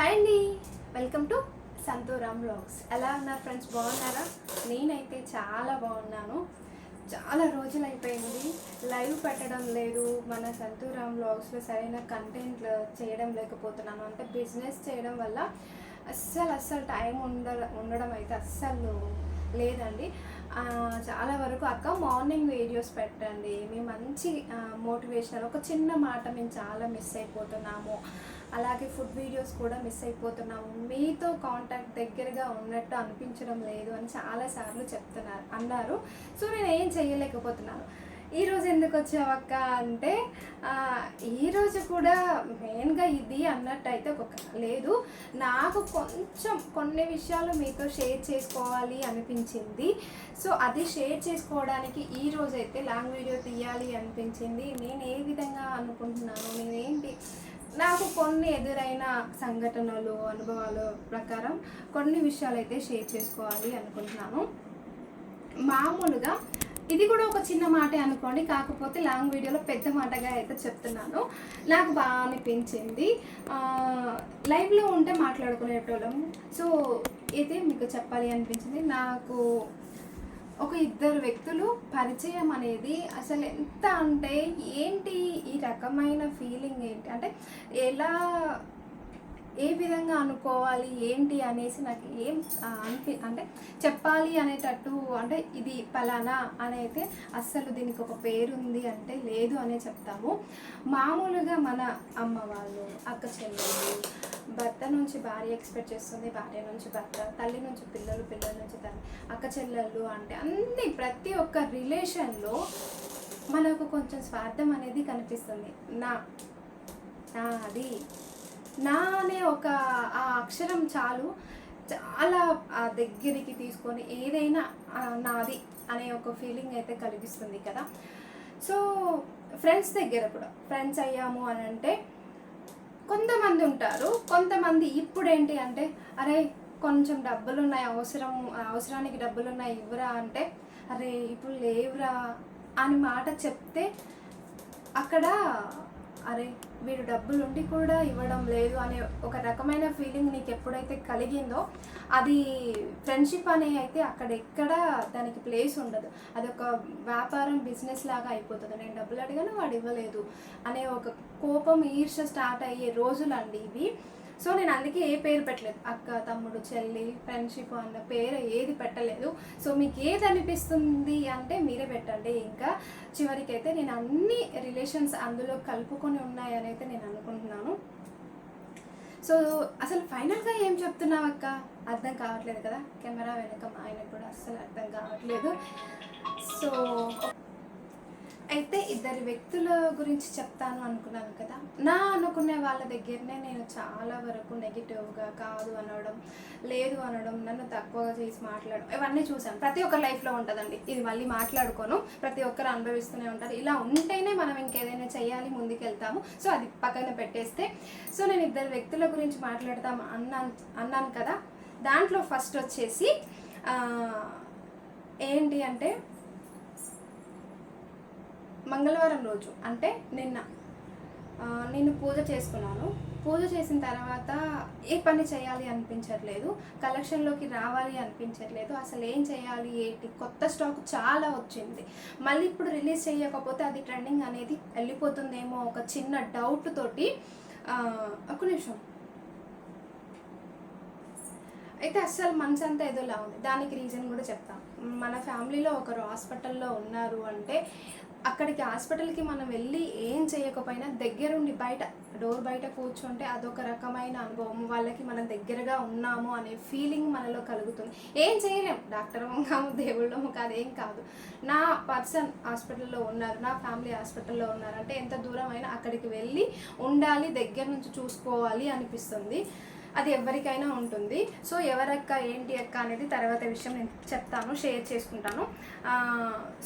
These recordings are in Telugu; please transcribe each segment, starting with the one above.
హాయ్ అండి. వెల్కమ్ టు సంతూరామ్ బ్లాగ్స్ ఎలా ఉన్నారు ఫ్రెండ్స్? బాగున్నారా? నేనైతే చాలా బాగున్నాను. చాలా రోజులు అయిపోయింది లైవ్ పెట్టడం లేదు. మన సంతూరామ్ బ్లాగ్స్లో సరైన కంటెంట్ చేయడం లేకపోతున్నాను. అంటే బిజినెస్ చేయడం వల్ల అస్సలు అస్సలు టైం ఉండ ఉండడం అయితే అస్సలు లేదండి. చాలా వరకు అక్క మార్నింగ్ వీడియోస్ పెట్టండి. మీ మంచి మోటివేషనల్ ఒక చిన్న మాట మేము చాలా మిస్ అయిపోతున్నాము. అలాగే ఫుడ్ వీడియోస్ కూడా మిస్ అయిపోతున్నాము. మీతో కాంటాక్ట్ దగ్గరగా ఉన్నట్టు అనిపించడం లేదు అని చాలాసార్లు చెప్తున్నారు అన్నారు. సో నేను ఏం చేయలేకపోతున్నాను. ఈ రోజు ఎందుకు వచ్చావు అక్క అంటే ఈరోజు కూడా మెయిన్గా ఇది అన్నట్టయితే ఒక లేదు. నాకు కొంచెం కొన్ని విషయాలు మీతో షేర్ చేసుకోవాలి అనిపించింది. సో అది షేర్ చేసుకోవడానికి ఈ అయితే లాంగ్ వీడియో తీయాలి అనిపించింది. నేను ఏ విధంగా అనుకుంటున్నాను? నేనేంటి నాకు కొన్ని ఎదురైన సంఘటనలు అనుభవాలు ప్రకారం కొన్ని విషయాలు అయితే షేర్ చేసుకోవాలి అనుకుంటున్నాను. మామూలుగా ఇది కూడా ఒక చిన్న మాటే అనుకోండి. కాకపోతే లాంగ్ వీడియోలో పెద్ద మాటగా అయితే చెప్తున్నాను. నాకు బాగా అనిపించింది. లైవ్లో ఉంటే మాట్లాడుకునేటోళ్ళం. సో ఇది మీకు చెప్పాలి అనిపించింది. నాకు ఒక ఇద్దరు వ్యక్తులు పరిచయం అనేది అసలు ఎంత అంటే ఏంటి? ఈ రకమైన ఫీలింగ్ ఏంటి? అంటే ఎలా ఏ విధంగా అనుకోవాలి ఏంటి అనేసి నాకు ఏం అనిపి అంటే చెప్పాలి అనేటట్టు అంటే ఇది పలానా అని అయితే అస్సలు దీనికి ఒక పేరు ఉంది అంటే లేదు అనే చెప్తాము. మామూలుగా మన అమ్మ వాళ్ళు అక్క చెల్లెలు భర్త నుంచి భార్య ఎక్స్పెక్ట్ చేస్తుంది భార్య నుంచి భర్త తల్లి నుంచి పిల్లలు పిల్లల నుంచి తల్లి అక్క చెల్లెళ్ళు అంటే అన్ని ప్రతి ఒక్క రిలేషన్లో మనకు కొంచెం స్వార్థం అనేది కనిపిస్తుంది. నా నా అది నా అనే ఒక ఆ అక్షరం చాలు. చాలా ఆ దగ్గరికి తీసుకొని ఏదైనా నాది అనే ఒక ఫీలింగ్ అయితే కలిగిస్తుంది కదా. సో ఫ్రెండ్స్ దగ్గర కూడా ఫ్రెండ్స్ అయ్యాము అని అంటే కొంతమంది ఉంటారు. కొంతమంది ఇప్పుడేంటి అంటే అరే కొంచెం డబ్బులు ఉన్నాయి అవసరం అవసరానికి డబ్బులు ఉన్నాయి ఇవ్వరా అంటే అరే ఇప్పుడు లేవురా అని మాట చెప్తే అక్కడ అరే వీడు డబ్బులు ఉండి కూడా ఇవ్వడం లేదు అనే ఒక రకమైన ఫీలింగ్ నీకు ఎప్పుడైతే కలిగిందో అది ఫ్రెండ్షిప్ అనే అయితే అక్కడ ఎక్కడ దానికి ప్లేస్ ఉండదు. అది ఒక వ్యాపారం బిజినెస్ లాగా అయిపోతుంది. నేను డబ్బులు అడిగాను వాడు ఇవ్వలేదు అనే ఒక కోపం ఈర్ష స్టార్ట్ అయ్యే రోజులండి ఇవి. సో నేను అందుకే ఏ పేరు పెట్టలేదు. అక్క తమ్ముడు చెల్లి ఫ్రెండ్షిప్ అన్న పేరు ఏది పెట్టలేదు. సో మీకు ఏది అనిపిస్తుంది అంటే మీరే పెట్టండి. ఇంకా చివరికి అయితే నేను అన్ని రిలేషన్స్ అందులో కలుపుకొని ఉన్నాయని అయితే నేను అనుకుంటున్నాను. సో అసలు ఫైనల్గా ఏం చెప్తున్నావు అక్క? అర్థం కావట్లేదు కదా? కెమెరా వెనక మా కూడా అస్సలు అర్థం కావట్లేదు. సో అయితే ఇద్దరు వ్యక్తుల గురించి చెప్తాను అనుకున్నాను కదా. నా అనుకునే వాళ్ళ దగ్గరనే నేను చాలా వరకు నెగిటివ్గా కాదు అనడం లేదు అనడం నన్ను తక్కువగా చేసి మాట్లాడడం ఇవన్నీ చూసాను ప్రతి ఒక్కరి లైఫ్లో ఉంటుందండి. ఇది మళ్ళీ మాట్లాడుకోను. ప్రతి ఒక్కరు అనుభవిస్తూనే ఉంటారు. ఇలా ఉంటేనే మనం ఇంకేదైనా చేయాలి ముందుకెళ్తాము. సో అది పక్కన పెట్టేస్తే సో నేను ఇద్దరు వ్యక్తుల గురించి మాట్లాడతాం అన్నాను అన్నాను కదా. దాంట్లో ఫస్ట్ వచ్చేసి ఏంటి అంటే మంగళవారం రోజు అంటే నిన్న. నేను పూజ చేసుకున్నాను. పూజ చేసిన తర్వాత ఏ పని చేయాలి అనిపించట్లేదు. కలెక్షన్లోకి రావాలి అనిపించట్లేదు. అసలు ఏం చేయాలి ఏంటి? కొత్త స్టాక్ చాలా వచ్చింది. మళ్ళీ ఇప్పుడు రిలీజ్ చేయకపోతే అది ట్రెండింగ్ అనేది వెళ్ళిపోతుందేమో ఒక చిన్న డౌట్ తోటి. ఒక నిమిషం. అయితే అస్సలు మనసు అంతా ఏదోలా ఉంది. దానికి రీజన్ కూడా చెప్తాం. మన ఫ్యామిలీలో ఒకరు హాస్పిటల్లో ఉన్నారు అంటే అక్కడికి హాస్పిటల్కి మనం వెళ్ళి ఏం చేయకపోయినా దగ్గరుండి బయట డోర్ బయట కూర్చుంటే అదొక రకమైన అనుభవం. వాళ్ళకి మనం దగ్గరగా ఉన్నాము అనే ఫీలింగ్ మనలో కలుగుతుంది. ఏం చేయలేం. డాక్టర్ కాము దేవుళ్ళము కాదు ఏం కాదు. నా పర్సన్ హాస్పిటల్లో ఉన్నారు నా ఫ్యామిలీ హాస్పిటల్లో ఉన్నారు అంటే ఎంత దూరం అయినా అక్కడికి వెళ్ళి ఉండాలి దగ్గర నుంచి చూసుకోవాలి అనిపిస్తుంది. అది ఎవరికైనా ఉంటుంది. సో ఎవరక్క ఏంటి అక్క అనేది తర్వాత విషయం నేను చెప్తాను షేర్ చేసుకుంటాను.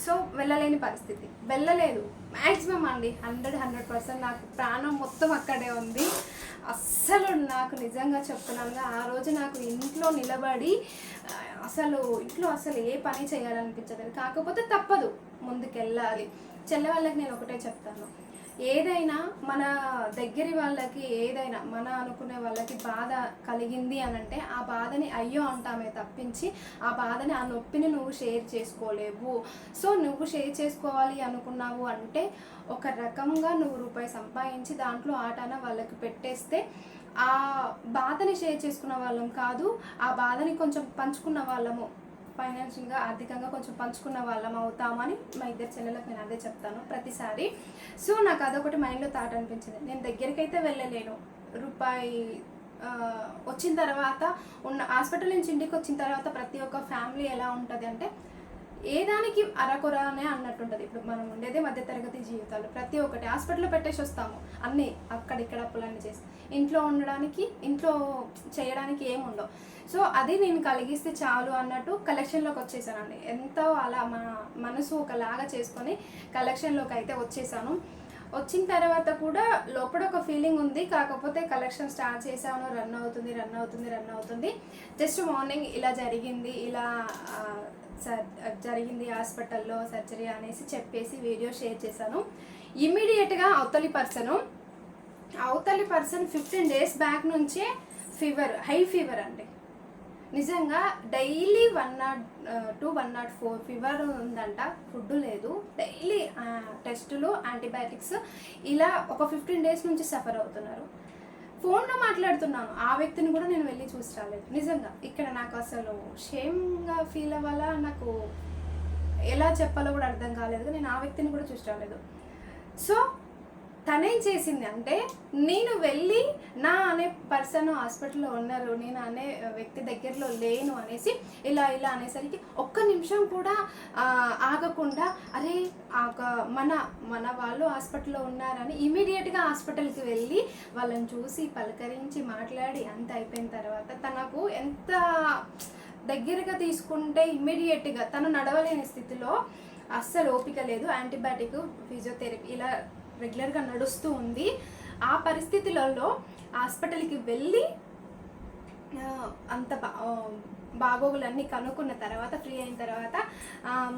సో వెళ్ళలేని పరిస్థితి. వెళ్ళలేదు. మ్యాక్సిమం అండి హండ్రెడ్ హండ్రెడ్ పర్సెంట్ నాకు ప్రాణం మొత్తం అక్కడే ఉంది. అస్సలు నాకు నిజంగా చెప్తున్నాను ఆ రోజు నాకు ఇంట్లో నిలబడి అసలు ఇంట్లో అసలు ఏ పని చేయాలనిపించలేదు. కాకపోతే తప్పదు ముందుకెళ్ళాలి. చెల్లె వాళ్ళకి నేను ఒకటే చెప్తాను. ఏదైనా మన దగ్గరి వాళ్ళకి ఏదైనా మన అనుకునే వాళ్ళకి బాధ కలిగింది అని అంటే ఆ బాధని అయ్యో అంటామే తప్పించి ఆ బాధని ఆ నొప్పిని నువ్వు షేర్ చేసుకోలేవు. సో నువ్వు షేర్ చేసుకోవాలి అనుకున్నావు అంటే ఒక రకంగా నువ్వు రూపాయి సంపాదించి దాంట్లో ఆటాన వాళ్ళకి పెట్టేస్తే ఆ బాధని షేర్ చేసుకున్న వాళ్ళం కాదు ఆ బాధని కొంచెం పంచుకున్న వాళ్ళము. ఫైనాన్షియల్గా ఆర్థికంగా కొంచెం పంచుకున్న వాళ్ళం అవుతామని మా ఇద్దరు చెల్లెలకు నేను అదే చెప్తాను ప్రతిసారి. సో నాకు అదొకటి మైండ్లో థాట్ అనిపించింది. నేను దగ్గరికి అయితే వెళ్ళలేను. రూపాయి వచ్చిన తర్వాత ఉన్న హాస్పిటల్ నుంచి ఇంటికి వచ్చిన తర్వాత ప్రతి ఒక్క ఫ్యామిలీ ఎలా ఉంటుంది అంటే ఏ దానికి అరకొర అనే అన్నట్టుంటుంది. ఇప్పుడు మనం ఉండేదే మధ్యతరగతి జీవితాలు. ప్రతి ఒక్కటి హాస్పిటల్లో పెట్టేసి వస్తాము. అన్నీ అక్కడిక్కడ అప్పులన్నీ చేసి. ఇంట్లో ఉండడానికి ఇంట్లో చేయడానికి ఏముండవు సో అది నేను కలిగిస్తే చాలు అన్నట్టు కలెక్షన్లోకి వచ్చేసానండి. ఎంతో అలా మన మనసు ఒకలాగా చేసుకొని కలెక్షన్లోకి అయితే వచ్చేసాను. వచ్చిన తర్వాత కూడా లోపల ఒక ఫీలింగ్ ఉంది. కాకపోతే కలెక్షన్ స్టార్ట్ చేశాను. రన్ అవుతుంది రన్ అవుతుంది రన్ అవుతుంది. జస్ట్ మార్నింగ్ ఇలా జరిగింది. ఇలా సర్- జరిగింది హాస్పిటల్లో సర్జరీ అనేసి చెప్పేసి వీడియో షేర్ చేశాను. ఇమ్మీడియట్గా అవతలి పర్సను అవతలి పర్సన్ ఫిఫ్టీన్ డేస్ బ్యాక్ నుంచే ఫీవర్ హై ఫీవర్ అండి. నిజంగా daily one nought two one nought four fever ఉందంట ఫుడ్ లేదు. డైలీ టెస్టులు యాంటీబయాటిక్స్ ఇలా ఒక ఫిఫ్టీన్ డేస్ నుంచి సఫర్ అవుతున్నారు. ఫోన్లో మాట్లాడుతున్నాను. ఆ వ్యక్తిని కూడా నేను వెళ్ళి చూసి రాలేదు. నిజంగా ఇక్కడ నాకు అసలు షేమ్గా ఫీల్ అవ్వాలా? నాకు ఎలా చెప్పాలో కూడా అర్థం కాలేదు. నేను ఆ వ్యక్తిని కూడా చూసి రాలేదు. సో తనేం చేసింది అంటే నేను వెళ్ళి నా అనే పర్సన్ హాస్పిటల్లో ఉన్నారు నేను అనే వ్యక్తి దగ్గరలో లేను అనేసి ఇలా ఇలా అనేసరికి ఒక్క నిమిషం కూడా ఆగకుండా అరే ఆ మన మన వాళ్ళు హాస్పిటల్లో ఉన్నారని ఇమీడియట్గా హాస్పిటల్కి వెళ్ళి వాళ్ళని చూసి పలకరించి మాట్లాడి అంత అయిపోయిన తర్వాత తనకు ఎంత దగ్గరగా తీసుకుంటే ఇమ్మీడియట్గా తను నడవలేని స్థితిలో అస్సలు ఓపిక లేదు యాంటీబయాటిక్ ఫిజియోథెరపీ ఇలా రెగ్యులర్గా నడుస్తూ ఉంది. ఆ పరిస్థితులలో హాస్పిటల్కి వెళ్ళి అంత బా బాగోగులన్నీ కనుక్కున్న తర్వాత ఫ్రీ అయిన తర్వాత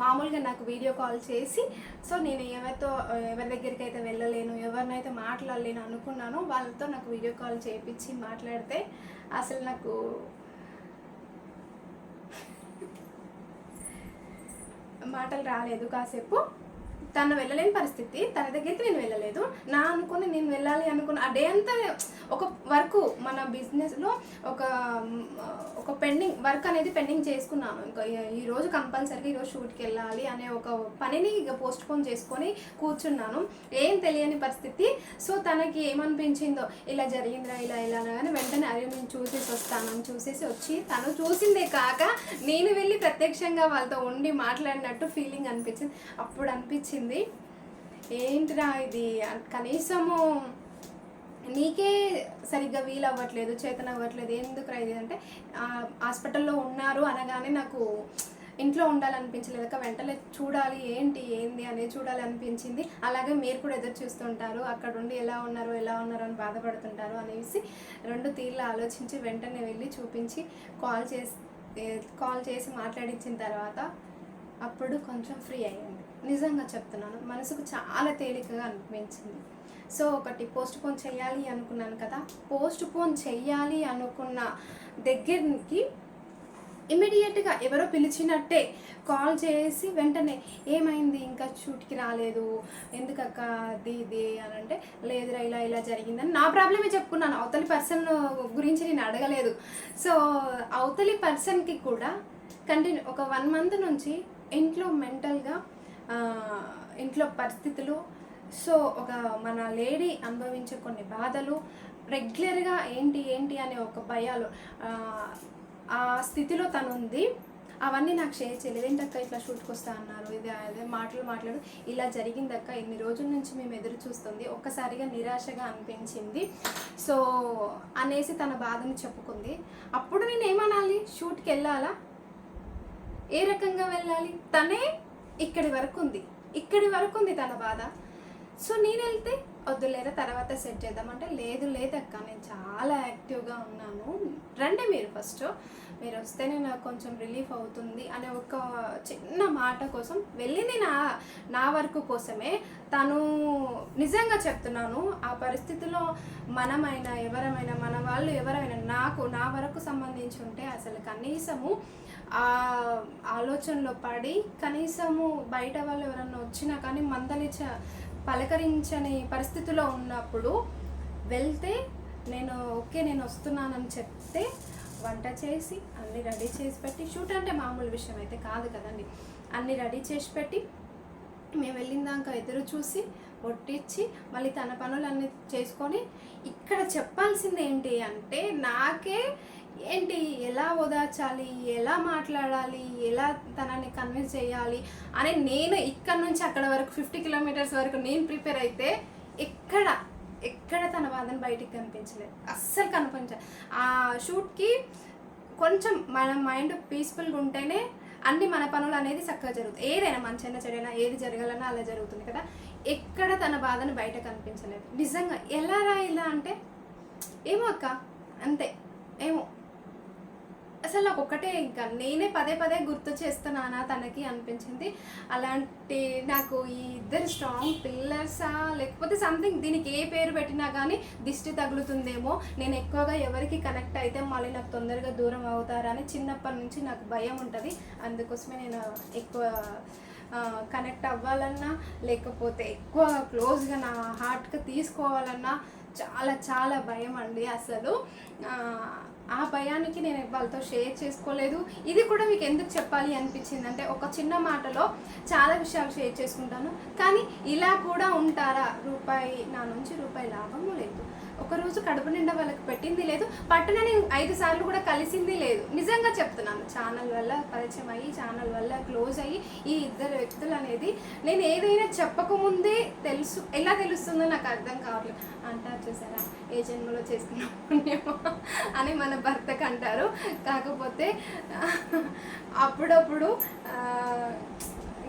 మామూలుగా నాకు వీడియో కాల్ చేసి సో నేను ఎవరితో ఎవరి దగ్గరికి అయితే వెళ్ళలేను ఎవరినైతే మాట్లాడలేను అనుకున్నానో వాళ్ళతో నాకు వీడియో కాల్ చేయించి మాట్లాడితే అసలు నాకు మాటలు రాలేదు. కాసేపు తను వెళ్ళలేని పరిస్థితి తన దగ్గరికి నేను వెళ్ళలేదు. నా అనుకుని నేను వెళ్ళాలి అనుకున్న ఆ డే అంతా ఒక వర్క్ మన బిజినెస్లో ఒక ఒక పెండింగ్ వర్క్ అనేది పెండింగ్ చేసుకున్నాను. ఇంకా ఈ- ఈ రోజు కంపల్సరీగా ఈరోజు షూట్కి వెళ్ళాలి అనే ఒక పనిని ఇక పోస్ట్ పోన్ చేసుకొని కూర్చున్నాను. ఏం తెలియని పరిస్థితి. సో తనకి ఏమనిపించిందో ఇలా జరిగిందిరా ఇలా ఇలా కానీ వెంటనే అరే నేను చూసేసి వస్తాను చూసేసి వచ్చి తను చూసిందే కాక నేను వెళ్ళి ప్రత్యక్షంగా వాళ్ళతో ఉండి మాట్లాడినట్టు ఫీలింగ్ అనిపించింది. అప్పుడు అనిపించింది ఏంటిరా ఇది? కనీసము నీకే సరిగ్గా వీలు అవ్వట్లేదు చేతన అవ్వట్లేదు ఎందుకు ఇది? అంటే హాస్పిటల్లో ఉన్నారు అనగానే నాకు ఇంట్లో ఉండాలనిపించలేదు. అక్క వెంటనే చూడాలి ఏంటి ఏంది అనేది చూడాలి అనిపించింది అలాగే మీరు కూడా ఎదురు చూస్తుంటారు. అక్కడ ఉండి ఎలా ఉన్నారు ఎలా ఉన్నారు అని బాధపడుతుంటారు అనేసి రెండు తీర్లు ఆలోచించి వెంటనే వెళ్ళి చూపించి కాల్ చేసి కాల్ చేసి మాట్లాడించిన తర్వాత అప్పుడు కొంచెం ఫ్రీ అయ్యింది. నిజంగా చెప్తున్నాను మనసుకు చాలా తేలికగా అనిపించింది. సో ఒకటి పోస్ట్ పోన్ చేయాలి అనుకున్నాను కదా పోస్ట్ పోన్ చేయాలి అనుకున్న దగ్గరికి ఇమీడియట్గా ఎవరో పిలిచినట్టే కాల్ చేసి వెంటనే ఏమైంది? ఇంకా షూట్కి రాలేదు. ఎందుకక్క? అది ఇది అని అంటే లేదురా ఇలా ఇలా జరిగిందని నా ప్రాబ్లమే చెప్పుకున్నాను. అవతలి పర్సన్ గురించి నేను అడగలేదు. సో అవతలి పర్సన్కి కూడా కంటిన్యూ ఒక వన్ మంత్ నుంచి ఇంట్లో మెంటల్గా ఇంట్లో పరిస్థితులు. సో ఒక మన లేడీ అనుభవించే కొన్ని బాధలు రెగ్యులర్గా ఏంటి ఏంటి అనే ఒక భయాలు ఆ, స్థితిలో తను ఉంది. అవన్నీ నాకు షేర్ చేయలేదు. ఏంటక్క ఇట్లా షూట్కి వస్తా అన్నారు? ఇది అదే మాటలు మాట్లాడు. ఇలా జరిగిందక్క ఇన్ని రోజుల నుంచి మేము ఎదురు చూస్తుంది. ఒక్కసారిగా నిరాశగా అనిపించింది. సో అనేసి తన బాధను చెప్పుకుంది. అప్పుడు నేను ఏమనాలి? షూట్కి వెళ్ళాలా? ఏ రకంగా వెళ్ళాలి? తనే ఇక్కడి వరకు ఉంది ఇక్కడి వరకు ఉంది తన బాధ. సో నేను వెళ్తే వద్దులేరా తర్వాత సెట్ చేద్దామంటే లేదు లేదక్క నేను చాలా యాక్టివ్గా ఉన్నాను. రండి మీరు ఫస్ట్. మీరు వస్తేనే నాకు కొంచెం రిలీఫ్ అవుతుంది అనే ఒక చిన్న మాట కోసం వెళ్ళింది నా నా వరకు కోసమే. తను నిజంగా చెప్తున్నాను ఆ పరిస్థితిలో మనమైనా ఎవరమైనా మన వాళ్ళు ఎవరైనా నాకు నా వరకు సంబంధించి ఉంటే అసలు కనీసము ఆ ఆలోచనలో పడి కనీసము బయట వాళ్ళు ఎవరన్నా వచ్చినా కానీ మందలిచ పలకరించని పరిస్థితిలో ఉన్నప్పుడు వెళ్తే నేను ఓకే నేను వస్తున్నానని చెప్తే వంట చేసి అన్ని రెడీ చేసి పెట్టి షూట్ అంటే మామూలు విషయం అయితే కాదు కదండి. అన్ని రెడీ చేసి పెట్టి మేము వెళ్ళిన దాకా ఎదురు చూసి ఒట్టించి మళ్ళీ తన పనులన్నీ చేసుకొని ఇక్కడ చెప్పాల్సింది ఏంటి అంటే నాకే ఏంటి? ఎలా ఓదార్చాలి ఎలా మాట్లాడాలి? ఎలా తనని కన్విన్స్ చేయాలి? అని నేను ఇక్కడ నుంచి అక్కడ వరకు ఫిఫ్టీ కిలోమీటర్స్ వరకు నేను ప్రిపేర్ అయితే ఎక్కడ ఎక్కడ తన బాధను బయటికి కనిపించలేదు. అస్సలు కనిపించ ఆ షూట్కి కొంచెం మన మైండ్ పీస్ఫుల్గా ఉంటేనే అన్ని మన పనులు అనేది చక్కగా జరుగుతుంది ఏదైనా మంచైనా చెడైనా ఏది జరగాలన్నా అలా జరుగుతుంది కదా. ఎక్కడ తన బాధను బయట కనిపించలేదు. నిజంగా ఎలా రా ఇలా అంటే ఏమో అక్క అంతే. ఏమో అసలు నాకు ఒక్కటే ఇంకా నేనే పదే పదే గుర్తు చేస్తున్నానా తనకి అనిపించింది. అలాంటి నాకు ఈ ఇద్దరు స్ట్రాంగ్ పిల్లర్సా? లేకపోతే సంథింగ్ దీనికి ఏ పేరు పెట్టినా కానీ దిష్టి తగులుతుందేమో? నేను ఎక్కువగా ఎవరికి కనెక్ట్ అయితే మళ్ళీ నాకు తొందరగా దూరం అవుతారని చిన్నప్పటి నుంచి నాకు భయం ఉంటుంది. అందుకోసమే నేను ఎక్కువ కనెక్ట్ అవ్వాలన్నా లేకపోతే ఎక్కువ క్లోజ్గా నా హార్ట్కి తీసుకోవాలన్నా చాలా చాలా భయం అండి అసలు. ఆ, భయానికి నేను వాళ్ళతో షేర్ చేసుకోలేదు. ఇది కూడా మీకు ఎందుకు చెప్పాలి అనిపించింది అంటే ఒక చిన్న మాటలో చాలా విషయాలు షేర్ చేసుకుంటాను. కానీ ఇలా కూడా ఉంటారా? రూపాయి నా నుంచి రూపాయి లాభము లేదు. ఒకరోజు కడుపు నిండా వాళ్ళకి పెట్టింది లేదు. పట్టణని ఐదు సార్లు కూడా కలిసింది లేదు. నిజంగా చెప్తున్నాను ఛానల్ వల్ల పరిచయం అయ్యి ఛానల్ వల్ల క్లోజ్ అయ్యి ఈ ఇద్దరు వ్యక్తులు అనేది నేను ఏదైనా చెప్పకముందే తెలుసు. ఎలా తెలుస్తుందో నాకు అర్థం కావట్లేదు. అంటారు చూసారా? ఏ జన్మలో చేసుకున్న అని మన భర్తకు అంటారు. కాకపోతే అప్పుడప్పుడు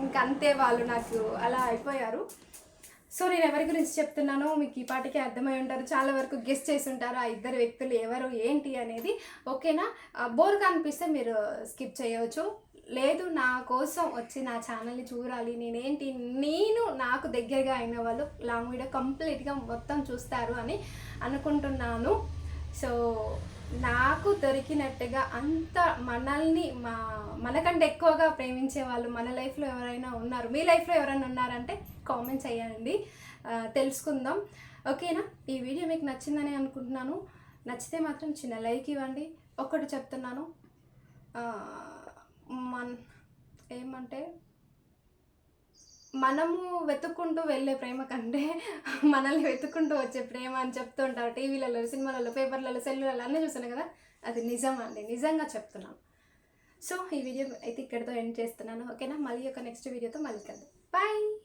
ఇంకంతే వాళ్ళు నాకు అలా అయిపోయారు. సో నేను ఎవరి గురించి చెప్తున్నానో మీకు ఈ పాటికి అర్థమై ఉంటారు. చాలా వరకు గెస్ట్ చేసి ఉంటారు ఆ ఇద్దరు వ్యక్తులు ఎవరు ఏంటి అనేది. ఓకేనా బోర్గా అనిపిస్తే మీరు స్కిప్ చేయవచ్చు. లేదు నా కోసం వచ్చి నా ఛానల్ని చూడాలి. నేనేంటి? నేను నాకు దగ్గరగా అయిన వాళ్ళు లాంగ్ వీడియో కంప్లీట్గా మొత్తం చూస్తారు అని అనుకుంటున్నాను. సో నాకు దొరికినట్టుగా అంత మనల్ని మా మనకంటే ఎక్కువగా ప్రేమించే వాళ్ళు మన లైఫ్లో ఎవరైనా ఉన్నారు? మీ లైఫ్లో ఎవరైనా ఉన్నారంటే కామెంట్స్ చేయండి. తెలుసుకుందాం. ఓకేనా? ఈ వీడియో మీకు నచ్చిందని అనుకుంటున్నాను. నచ్చితే మాత్రం చిన్న లైక్ ఇవ్వండి. ఒక్కటి చెప్తున్నాను. మన్ ఏమంటే మనము వెతుక్కుంటూ వెళ్ళే ప్రేమ కంటే మనల్ని వెతుక్కుంటూ వచ్చే ప్రేమ అని చెప్తూ ఉంటారు. టీవీలలో సినిమాలలో పేపర్లలో సెల్లులలో అన్నీ చూస్తున్నాం కదా? అది నిజం అండి? నిజంగా చెప్తున్నాను సో ఈ వీడియో అయితే ఇక్కడితో ఎండ్ చేస్తున్నాను. ఓకేనా? మళ్ళీ ఒక నెక్స్ట్ వీడియోతో మళ్ళీ కలుద్దాం. బాయ్